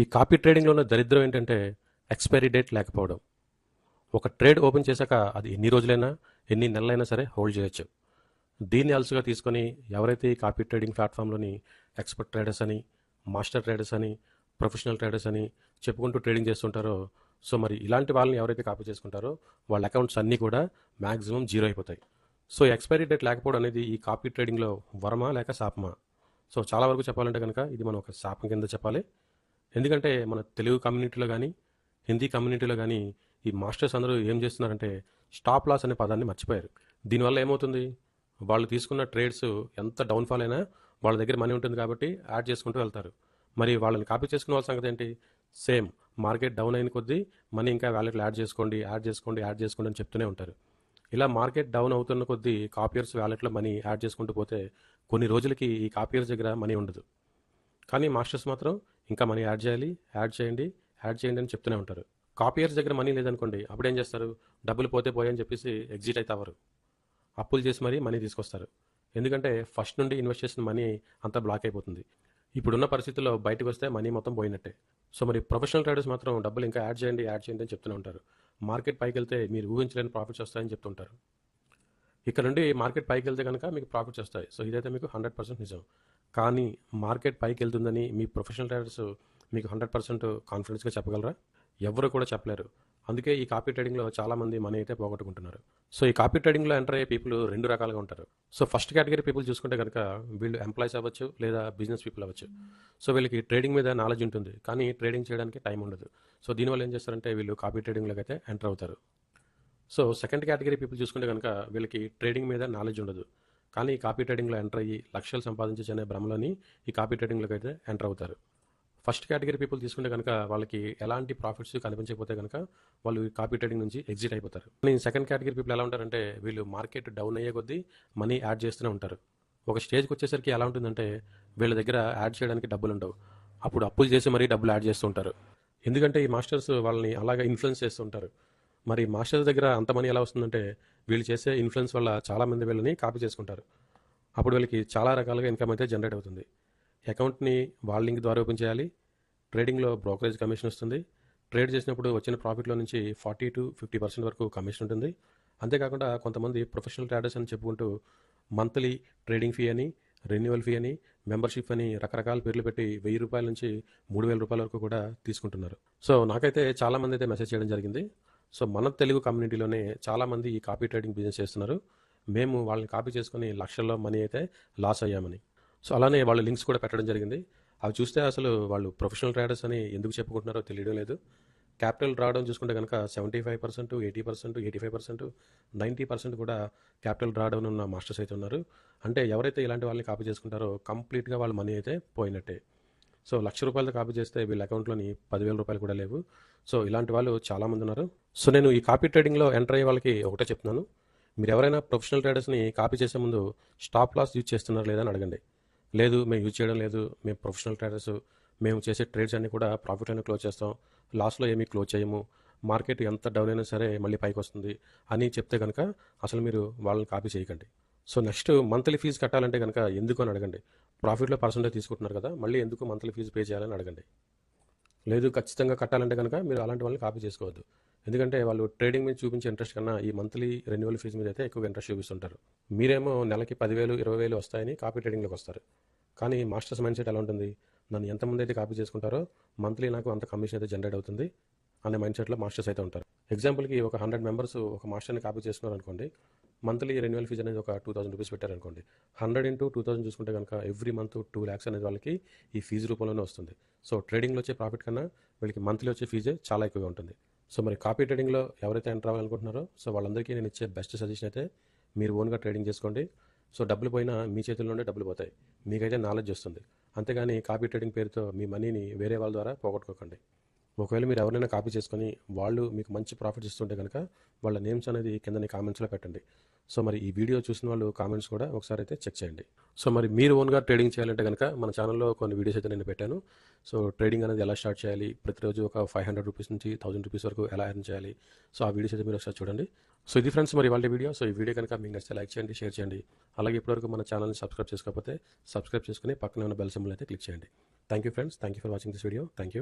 ఈ కాపీ ట్రేడింగ్లో ఉన్న దరిద్రం ఏంటంటే ఎక్స్పైరీ డేట్ లేకపోవడం. ఒక ట్రేడ్ ఓపెన్ చేశాక అది ఎన్ని రోజులైనా ఎన్ని నెలలైనా సరే హోల్డ్ చేయొచ్చు. దీన్ని అలసుగా తీసుకొని ఎవరైతే ఈ కాపీ ట్రేడింగ్ ప్లాట్ఫామ్లోని ఎక్స్పర్ట్ ట్రేడర్స్ అని మాస్టర్ ట్రేడర్స్ అని ప్రొఫెషనల్ ట్రేడర్స్ అని చెప్పుకుంటూ ట్రేడింగ్ చేస్తుంటారో సో మరి ఇలాంటి వాళ్ళని ఎవరైతే కాపీ చేసుకుంటారో వాళ్ళ అకౌంట్స్ అన్నీ కూడా మ్యాక్సిమం జీరో అయిపోతాయి. సో ఎక్స్పైరీ డేట్ లేకపోవడం అనేది ఈ కాపీ ట్రేడింగ్లో వరమా లేక శాపమా? సో చాలా వరకు చెప్పాలంటే కనుక ఇది మనం ఒక శాపం కింద చెప్పాలి. ఎందుకంటే మన తెలుగు కమ్యూనిటీలో కానీ హిందీ కమ్యూనిటీలో కానీ ఈ మాస్టర్స్ అందరూ ఏం చేస్తున్నారంటే స్టాప్ లాస్ అనే పదాన్ని మర్చిపోయారు. దీనివల్ల ఏమవుతుంది? వాళ్ళు తీసుకున్న ట్రేడ్స్ ఎంత డౌన్ఫాల్ అయినా వాళ్ళ దగ్గర మనీ ఉంటుంది కాబట్టి యాడ్ చేసుకుంటూ వెళ్తారు. మరి వాళ్ళని కాపీ చేసుకునే వాళ్ళ సంగతి ఏంటి? సేమ్ మార్కెట్ డౌన్ అయిన కొద్దీ మనీ ఇంకా వ్యాలెట్లో యాడ్ చేసుకోండి యాడ్ చేసుకోండి యాడ్ చేసుకోండి అని చెప్తూనే ఉంటారు. ఇలా మార్కెట్ డౌన్ అవుతున్న కొద్దీ కాపియర్స్ వ్యాలెట్లో మనీ యాడ్ చేసుకుంటూ పోతే కొన్ని రోజులకి ఈ కాపియర్స్ దగ్గర మనీ ఉండదు. కానీ మాస్టర్స్ మాత్రం ఇంకా మనీ యాడ్ చేయాలి యాడ్ చేయండి యాడ్ చేయండి అని చెప్తూనే ఉంటారు. కాపీయర్స్ దగ్గర మనీ లేదనుకోండి అప్పుడు ఏం చేస్తారు? డబ్బులు పోతే పోయని చెప్పేసి ఎగ్జిట్ అయితే అవ్వరు. అప్పులు చేసి మరీ మనీ తీసుకొస్తారు. ఎందుకంటే ఫస్ట్ నుండి ఇన్వెస్ట్ చేసిన మనీ అంతా బ్లాక్ అయిపోతుంది. ఇప్పుడున్న పరిస్థితుల్లో బయటకు వస్తే మనీ మొత్తం పోయినట్టే. సో మరి ప్రొఫెషనల్ ట్రేడర్స్ మాత్రం డబ్బులు ఇంకా యాడ్ చేయండి యాడ్ చేయండి అని చెప్తూనే ఉంటారు. మార్కెట్ పైకి వెళ్తే మీరు ఊహించలేని ప్రాఫిట్స్ వస్తాయని చెప్తుంటారు ఇక్కడ నుండి మార్కెట్ పైకి వెళ్తే కనుక మీకు ప్రాఫిట్స్ వస్తాయి. సో ఇదైతే మీకు హండ్రెడ్ పర్సెంట్ నిజం. కానీ మార్కెట్ పైకి వెళ్తుందని మీ ప్రొఫెషనల్ ట్రేడర్స్ మీకు హండ్రెడ్ పర్సెంట్ కాన్ఫిడెన్స్గా చెప్పగలరా? ఎవరు కూడా చెప్పలేరు. అందుకే ఈ కాపీ ట్రేడింగ్లో చాలామంది మనీ అయితే పోగొట్టుకుంటున్నారు. సో ఈ కాపీ ట్రేడింగ్లో ఎంటర్ అయ్యే పీపుల్ రెండు రకాలుగా ఉంటారు. సో ఫస్ట్ కేటగిరీ పీపుల్ చూసుకుంటే కనుక వీళ్ళు ఎంప్లాయీస్ అవ్వచ్చు లేదా బిజినెస్ పీపుల్ అవ్వచ్చు. సో వీళ్ళకి ట్రేడింగ్ మీద నాలెడ్జ్ ఉంటుంది. కానీ ట్రేడింగ్ చేయడానికి టైం ఉండదు. సో దీనివల్ల ఏం చేస్తారంటే వీళ్ళు కాపీ ట్రేడింగ్లోకి అయితే ఎంటర్ అవుతారు. సో సెకండ్ కేటగిరీ పీపుల్ చూసుకుంటే కనుక వీళ్ళకి ట్రేడింగ్ మీద నాలెడ్జ్ ఉండదు. కానీ ఈ కాపీ ట్రేడింగ్లో ఎంటర్ అయ్యి లక్షలు సంపాదించచ్చు అనే భ్రమలోని ఈ కాపీ ట్రేడింగ్లోకి అయితే ఎంటర్ అవుతారు. ఫస్ట్ కేటగిరీ పీపుల్ తీసుకుంటే కనుక వాళ్ళకి ఎలాంటి ప్రాఫిట్స్ కనిపించకపోతే కనుక వాళ్ళు ఈ కాపీ ట్రేడింగ్ నుంచి ఎగ్జిట్ అయిపోతారు. కానీ సెకండ్ కేటగిరీ పీపుల్ ఎలా ఉంటారంటే వీళ్ళు మార్కెట్ డౌన్ అయ్యే కొద్దీ మనీ యాడ్ చేస్తూనే ఉంటారు. ఒక స్టేజ్కి వచ్చేసరికి ఎలా ఉంటుందంటే వీళ్ళ దగ్గర యాడ్ చేయడానికి డబ్బులు ఉండవు. అప్పుడు అప్పులు చేసి మరీ డబ్బులు యాడ్ చేస్తూ ఉంటారు. ఎందుకంటే ఈ మాస్టర్స్ వాళ్ళని అలాగా ఇన్ఫ్లుయెన్స్ చేస్తుంటారు మరి మాస్టర్స్ దగ్గర అంత మనీ ఎలా వస్తుందంటే వీళ్ళు చేసే ఇన్ఫ్లుయెన్స్ వల్ల చాలామంది వీళ్ళని కాపీ చేసుకుంటారు. అప్పుడు వీళ్ళకి చాలా రకాలుగా ఇన్కమ్ అయితే జనరేట్ అవుతుంది. అకౌంట్ని వాళ్ళ లింక్ ద్వారా ఓపెన్ చేయాలి. ట్రేడింగ్లో బ్రోకరేజ్ కమిషన్ వస్తుంది. ట్రేడ్ చేసినప్పుడు వచ్చిన ప్రాఫిట్లో నుంచి ఫార్టీ టు ఫిఫ్టీ పర్సెంట్ వరకు కమిషన్ ఉంటుంది. అంతేకాకుండా కొంతమంది ప్రొఫెషనల్ ట్రేడర్స్ అని చెప్పుకుంటూ మంత్లీ ట్రేడింగ్ ఫీ అని రెన్యువల్ ఫీ అని మెంబర్షిప్ అని రకరకాల పేర్లు పెట్టి వెయ్యి రూపాయల నుంచి మూడు వేల రూపాయల వరకు కూడా తీసుకుంటున్నారు. సో నాకైతే చాలామంది అయితే మెసేజ్ చేయడం జరిగింది. సో మన తెలుగు కమ్యూనిటీలోనే చాలామంది ఈ కాపీ ట్రేడింగ్ బిజినెస్ చేస్తున్నారు. మేము వాళ్ళని కాపీ చేసుకుని లక్షల్లో మనీ అయితే లాస్ అయ్యామని. సో అలానే వాళ్ళ లింక్స్ కూడా పెట్టడం జరిగింది. అవి చూస్తే అసలు వాళ్ళు ప్రొఫెషనల్ ట్రేడర్స్ అని ఎందుకు చెప్పుకుంటున్నారో తెలియడం లేదు. క్యాపిటల్ రావడం చూసుకుంటే కనుక seventy five percent eighty percent eighty five percent ninety percent కూడా క్యాపిటల్ రావడం ఉన్న మాస్టర్స్ అయితే ఉన్నారు. అంటే ఎవరైతే ఇలాంటి వాళ్ళని కాపీ చేసుకుంటారో కంప్లీట్గా వాళ్ళ మనీ అయితే పోయినట్టే. సో లక్ష రూపాయలతో కాపీ చేస్తే వీళ్ళ అకౌంట్లోని పదివేల రూపాయలు కూడా లేవు. సో ఇలాంటి వాళ్ళు చాలామంది ఉన్నారు. సో నేను ఈ కాపీ ట్రేడింగ్లో ఎంటర్ అయ్యే వాళ్ళకి ఒకటే చెప్తున్నాను. మీరు ఎవరైనా ప్రొఫెషనల్ ట్రేడర్స్ని కాపీ చేసే ముందు స్టాప్ లాస్ యూజ్ చేస్తున్నారు లేదని అని అడగండి. లేదు మేము యూజ్ చేయడం లేదు. మేము ప్రొఫెషనల్ ట్రేడర్స్. మేము చేసే ట్రేడ్స్ అన్నీ కూడా ప్రాఫిట్ అయినా క్లోజ్ చేస్తాం. లాస్లో ఏమీ క్లోజ్ చేయము. మార్కెట్ ఎంత డౌన్ అయినా సరే మళ్ళీ పైకి వస్తుంది అని చెప్తే కనుక అసలు మీరు వాళ్ళని కాపీ చేయకండి. సో నెక్స్ట్ మంత్లీ ఫీజు కట్టాలంటే కనుక ఎందుకు అని అడగండి. ప్రాఫిట్లో పర్సంటేజ్ తీసుకుంటున్నారు కదా మళ్ళీ ఎందుకు మంత్లీ ఫీజు పే చేయాలని అడగండి. లేదు ఖచ్చితంగా కట్టాలంటే కనుక మీరు అలాంటి వాళ్ళని కాపీ చేసుకోవద్దు. ఎందుకంటే వాళ్ళు ట్రేడింగ్ మీద చూపించే ఇంట్రెస్ట్ కన్నా ఈ మంత్లీ రెన్యువల్ ఫీజు మీద అయితే ఎక్కువగా ఇంట్రెస్ట్ చూపిస్తుంటారు. మీరేమో నెలకి పదివేలు ఇరవై వేలు వస్తాయని కాపీ ట్రేడింగ్లోకి వస్తారు. కానీ మాస్టర్స్ మైండ్ సెట్ ఎలా ఉంటుంది? నన్ను ఎంతమంది అయితే కాపీ చేసుకుంటారో మంత్లీ నాకు అంత కమిషన్ అయితే జనరేట్ అవుతుంది అనే మైండ్ సెట్లో మాస్టర్స్ అయితే ఉంటారు. ఎగ్జాంపుల్కి ఒక హండ్రెడ్ మెంబర్స్ ఒక మాస్టర్ని కాపీ చేసుకున్నారు అనుకోండి మంత్లీ రెన్యువల్ ఫీజు అనేది ఒక టూ థౌసండ్ రూపీస్ పెట్టారనుకోండి. హండ్రెడ్ ఇంటూ టూ థౌసండ్ చూసుకుంటే కనుక ఎవ్రీ మంత్ టూ ల్యాక్స్ అనేది వాళ్ళకి ఈ ఫీజు రూపంలోనే వస్తుంది. సో ట్రేడింగ్లో వచ్చే ప్రాఫిట్ కన్నా వీళ్ళకి మంత్లీ వచ్చే ఫీజే చాలా ఎక్కువగా ఉంటుంది. సో మరి కాపీ ట్రేడింగ్లో ఎవరైతే ఎంటర్ అవ్వాలనుకుంటున్నారో సో వాళ్ళందరికీ నేను ఇచ్చే బెస్ట్ సజెషన్ అయితే మీరు ఓన్గా ట్రేడింగ్ చేసుకోండి. సో డబ్బులు పోయినా మీ చేతుల్లోనే డబ్బులు పోతాయి. మీకైతే నాలెడ్జ్ వస్తుంది. అంతేగాని కాపీ ట్రేడింగ్ పేరుతో మీ మనీని వేరే వాళ్ళ ద్వారా పోగొట్టుకోకండి. ఒకవేళ మీరు ఎవరైనా కాపీ చేసుకొని వాళ్ళు మీకు మంచి ప్రాఫిట్ ఇస్తుంటే కనుక వాళ్ళ నేమ్స్ అనేది కిందని కామెంట్స్లో పెట్టండి. సో మరి ఈ వీడియో చూసిన వాళ్ళు కామెంట్స్ కూడా ఒకసారి అయితే చెక్ చేయండి. సో మరి మీరు ఓన్గా ట్రేడింగ్ చేయాలంటే కనుక మన ఛానల్లో కొన్ని వీడియోస్ అయితే నేను పెట్టాను. సో ట్రేడింగ్ అనేది ఎలా స్టార్ట్ చేయాలి? ప్రతిరోజు ఒక ఫైవ్ హండ్రెడ్ రూపీస్ నుంచి థౌసండ్ రూపీస్ వరకు ఎలా ఎర్న్ చేయాలి? సో ఆ వీడియోస్ అయితే మీరు ఒకసారి చూడండి. సో ఇది ఫ్రెండ్స్ మరి వాళ్ళ వీడియో. సో ఈ వీడియో కనుక మీకు నచ్చితే లైక్ చేయండి షేర్ చేయండి. అలాగే ఇప్పటివరకు మన ఛానల్ని సబ్స్క్రైబ్ చేసుకోకపోతే సబ్స్క్రైబ్ చేసుకుని పక్కనే ఉన్న బెల్ సింబల్ అయితే క్లిక్ చేయండి. Thank you friends. Thank you for watching this video. Thank you.